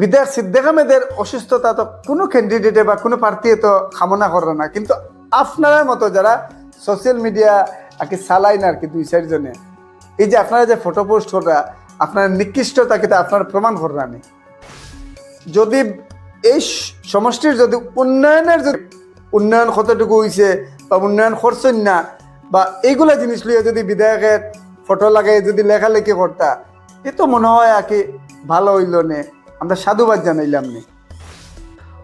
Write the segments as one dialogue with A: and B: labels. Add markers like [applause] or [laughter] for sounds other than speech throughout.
A: বিদেশ সিদ্দেক আহমেদের অসুস্থতা তো কোনো ক্যান্ডিডেটে বা কোনো প্রার্থী তো কামনা করে না। কিন্তু আপনার মতো যারা সোশ্যাল মিডিয়া আর কি চালাইন আর কি দুই চারজনে, এই যে আপনারা যে ফটো পোস্ট করা আপনার নিকৃষ্টতা কিন্তু আপনার প্রমাণ করানি যদি এই সমষ্টির যদি উন্নয়নের যদি উন্নয়ন কতটুকু হয়েছে বা উন্নয়ন করছেন না, বা এইগুলা জিনিস লিয়ে যদি বিধায়কের ফটো লাগাই যদি লেখালেখি করতা, এ তো মনে হয় আর কি ভালো হইল নে। আমরা সাধুবাদ জানাইলাম নে।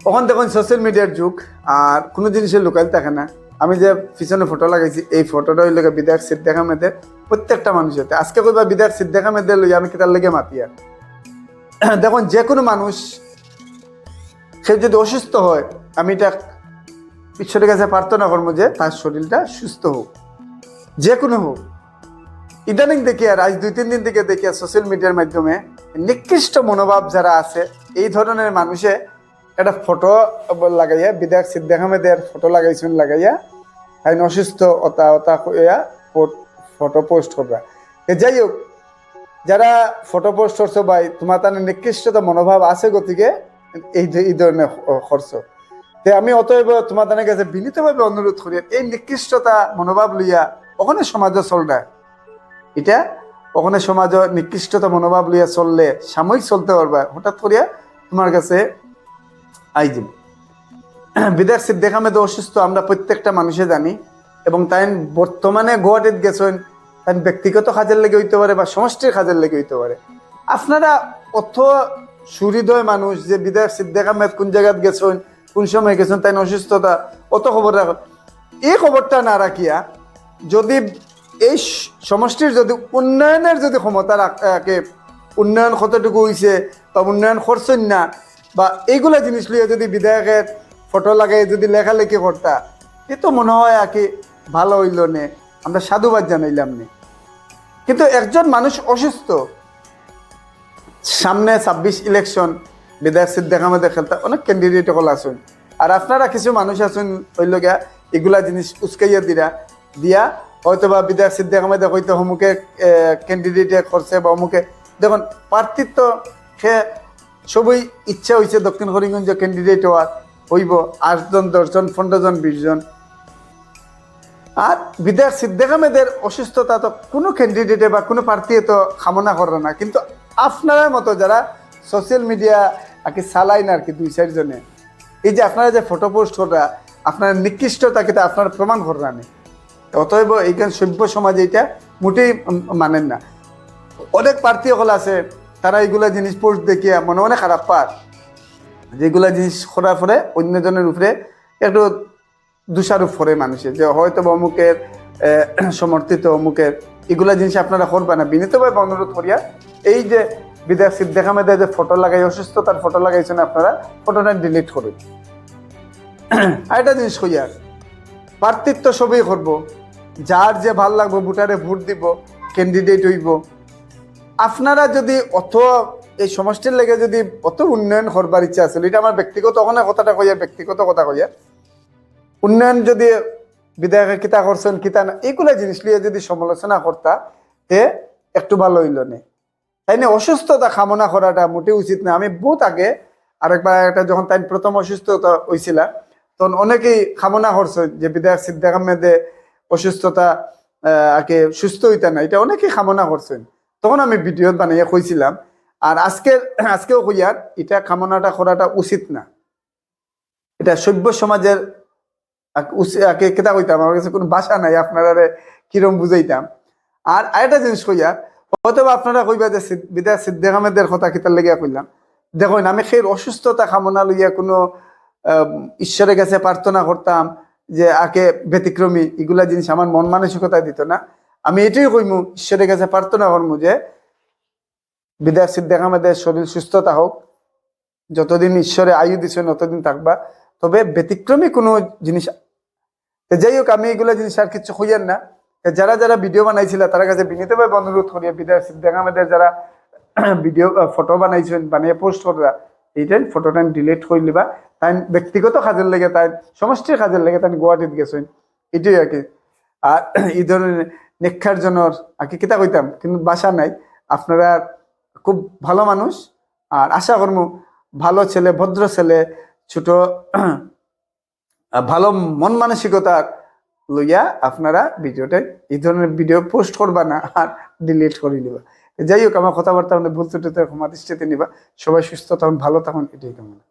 A: ওখান দেখুন সোশ্যাল মিডিয়ার যুগ, আর কোনো জিনিসের লোকাল থাকে না। আমি যে পিছনে ফটো লাগাইছি, এই ফটোটা হইল গিয়ে বিধায়ক সিদ্দেক আহমেদের প্রত্যেকটা মানুষের আজকে কইবা বিধায়ক সিদ্দেক আহমেদের লই আমি কিতার লেগে মাতি আর [clears throat] দেখুন, যে কোনো মানুষ, সে যদি অসুস্থ হয়, আমি এটা ঈশ্বরের কাছে প্রার্থনা করব যে তার শরীরটা সুস্থ হোক। যে কোনো হোক। ইদানিং দেখি আর আজ দুই তিন দিন থেকে দেখি সোশ্যাল মিডিয়ার মাধ্যমে নিকৃষ্ট মনোভাব যারা আছে, এই ধরনের মানুষে একটা ফটো লাগাইয়া বিধায়ক সিদ্দিক আহমেদের ফটো লাগাইছেন, লাগাইয়া আইন অসুস্থ অতা অতা কইয়া ফটো পোস্ট করবা। যাই হোক, যারা ফটো পোস্ট করছ ভাই, তোমার তার নিকৃষ্টতা মনোভাব আছে গতিকে এই এই ধরনের খরচ তে আমি অতএব তোমার তাদের কাছে বিনীতভাবে অনুরোধ করি, এই নিকৃষ্টতা মনোভাব লইয়া ওখানে সমাজে চলটা এটা ওখানে সমাজ নিকৃষ্টতা মনোভাব লইয়া চললে সাময়িক চলতে পারবা। হঠাৎ করিয়া তোমার কাছে আই বিদেশ সিদ্দিক আহমেদ অসুস্থ, আমরা প্রত্যেকটা মানুষে জানি। এবং তাই বর্তমানে গুয়াহাটিত গেছেন তাই ব্যক্তিগত কাজের লেগে হইতে পারে বা সমষ্টির কাজের লেগে হইতে পারে। আপনারা অত সুহৃদয় মানুষ যে বিদেশ সিদ্দিক আহমেদ কোন জায়গাত গেছেন, কোন সময় গেছেন তাই অসুস্থতা, অত খবর রাখ। এই খবরটা না রাখিয়া যদি এই সমষ্টির যদি উন্নয়নের যদি ক্ষমতা রাখে উন্নয়ন কতটুকু হয়েছে বা উন্নয়ন করছেন না, বা এইগুলা জিনিস লিয়ে যদি বিধায়কের ফটো লাগাই যদি লেখালেখি করতা এ তো মনে হয় আর কি ভালো হইল নে? আমরা সাধুবাদ জানাইলাম নে? কিন্তু একজন মানুষ অসুস্থ, সামনে ছাব্বিশ ইলেকশন বিধায়ক সিদ্দিক আহমেদের খেলতে অনেক ক্যান্ডিডেট হল আসুন। আর আপনারা কিছু মানুষ আসুন, হইল গিয়া, এগুলা জিনিস উস্কাইয়া দিরা, দিয়া হয়তো বা বিধায়ক সিদ্দিক আহমেদে হয়তো অমুকে ক্যান্ডিডেটে করছে বা অমুকে। দেখুন প্রার্থিত্ব সে সবই ইচ্ছা হয়েছে দক্ষিণ করিমগঞ্জ ক্যান্ডিডেট হওয়ার। হইব আটজন, দশজন পনেরো জন বিশ জন আর বিধায়ক সিদ্দিক আহমেদের অসুস্থতা তো কোনো ক্যান্ডিডেটে বা কোনো প্রার্থী তো কামনা করে না। কিন্তু আপনার মতো যারা সোশ্যাল মিডিয়া আর কি চালাইন আর কি দুই চারজনে এই যে আপনারা যে ফটো পোস্ট করা, আপনার নিকৃষ্টতা কিন্তু আপনার প্রমাণ করা নেই অতএব এইখানে সভ্য সমাজে এটা মোটেই মানেন না। অনেক প্রার্থী সকল আছে, তারা এইগুলা জিনিস পোস্ট দেখিয়া মনে মনে খারাপ পার যেগুলা জিনিস করার পরে অন্যজনের উপরে একটু দোষারোপ করে মানুষে, যে হয়তো অমুকের সমর্থিত অমুকের এগুলা জিনিস আপনারা করবেন না। বিনীতভাবে অনুরোধ করিয়া এই যে বিদেশ সিদ্দিক আহমেদের যে ফটো লাগাই, অসুস্থতার ফটো লাগাইছেন আপনারা, ফটোটা ডিলিট করুন। আরেকটা জিনিস কইয়া প্রার্থিত্ব সবই করব। যার যে ভালো লাগবে, ভোটারে ভোট দিব ক্যান্ডিডেট হইব। আপনারা যদি অত, এই সমষ্টির লেগে যদি অত উন্নয়ন করবার ইচ্ছা আছিল এটা আমার ব্যক্তিগত ওখানে কথাটা কইয়া, ব্যক্তিগত কথা কইয়া, উন্নয়ন যদি বিধায়কের কিতা করছেন, কিতা না, এইগুলা জিনিস নিয়ে যদি সমালোচনা করতা, তে একটু ভালো হইল নে। তাই না, অসুস্থতা কামনা করাটা মোটেই উচিত না। আমি বহুত আগে আরেকবার একটা যখন তাই প্রথম অসুস্থতা হয়েছিল তখন অনেকেই কামনা করছে যে বিধায়ক সিদ্দিক আহমেদে অসুস্থতা আগে সুস্থ হইতা না এটা অনেকেই কামনা করছেন। তখন আমি ভিডিও বানাইয়া কইছিলাম। আর আজকে [clears throat] আজকেও কইয়ার এটা কামনাটা করাটা উচিত না। এটা সভ্য সমাজের, আকে কেতা কইতাম? আমার কাছে কোনো ভাষা নাই আপনারা কিরম বুঝাইতাম? আর আরেকটা জিনিস কইয়া হয়তো আপনারা কইবা যে বিদায় সিদ্দিক আহমেদের কথা কিতার লেগে কইলাম। দেখুন, আমি সেই অসুস্থতা কামনা লইয়া কোনো ঈশ্বরের কাছে প্রার্থনা করতাম যে আকে ব্যতিক্রমী এগুলা জিনিস আমার মন মানসিকতায় দিত না। আমি এটাই কইমু, ঈশ্বরের কাছে প্রার্থনা করব যে, বিদায় সিদ্দিক আহমেদের শরীর সুস্থতা হোক। যতদিন ঈশ্বরে আয়ু দিচ্ছেন ততদিন থাকবা। তবে ব্যতিক্রমী কোনো জিনিস যাই হোক, আমি এগুলো জিনিস আর কিছু খুঁজেন না। যারা যারা ভিডিও বানাইছিল, তার কাছে বিনীতভাবে অনুরোধ করি বিদায় সিদ্দিক আহমেদের যারা [clears throat] ভিডিও, ফটো বানাইছেন, বানিয়ে পোস্ট করা এইটাই ফটোটা ডিলিট করে লিবা তাই ব্যক্তিগত কাজের লেগে তাই সমষ্টির কাজের লেগে তাই গুয়াহাটিত গেছেন এটাই আর কি। আর [clears throat] এই ধরনের নিক্ষার জনের আর কি কিতা কইতাম কিন্তু বাসা নাই। আপনারা খুব ভালো মানুষ। আর আশা করব ভালো ছেলে, ভদ্র ছেলে, ছোট [clears throat] ভালো মন মানসিকতার লইয়া আপনারা ভিডিওটা এই ধরনের ভিডিও পোস্ট করবা না, আর ডিলিট করে নিবা যাই হোক, আমার কথাবার্তা আমাদের ভুল ত্রুটি তখন মাতিষ্ঠিতে নিবা। সবাই সুস্থ তখন ভালো তখন এটাই কামনা।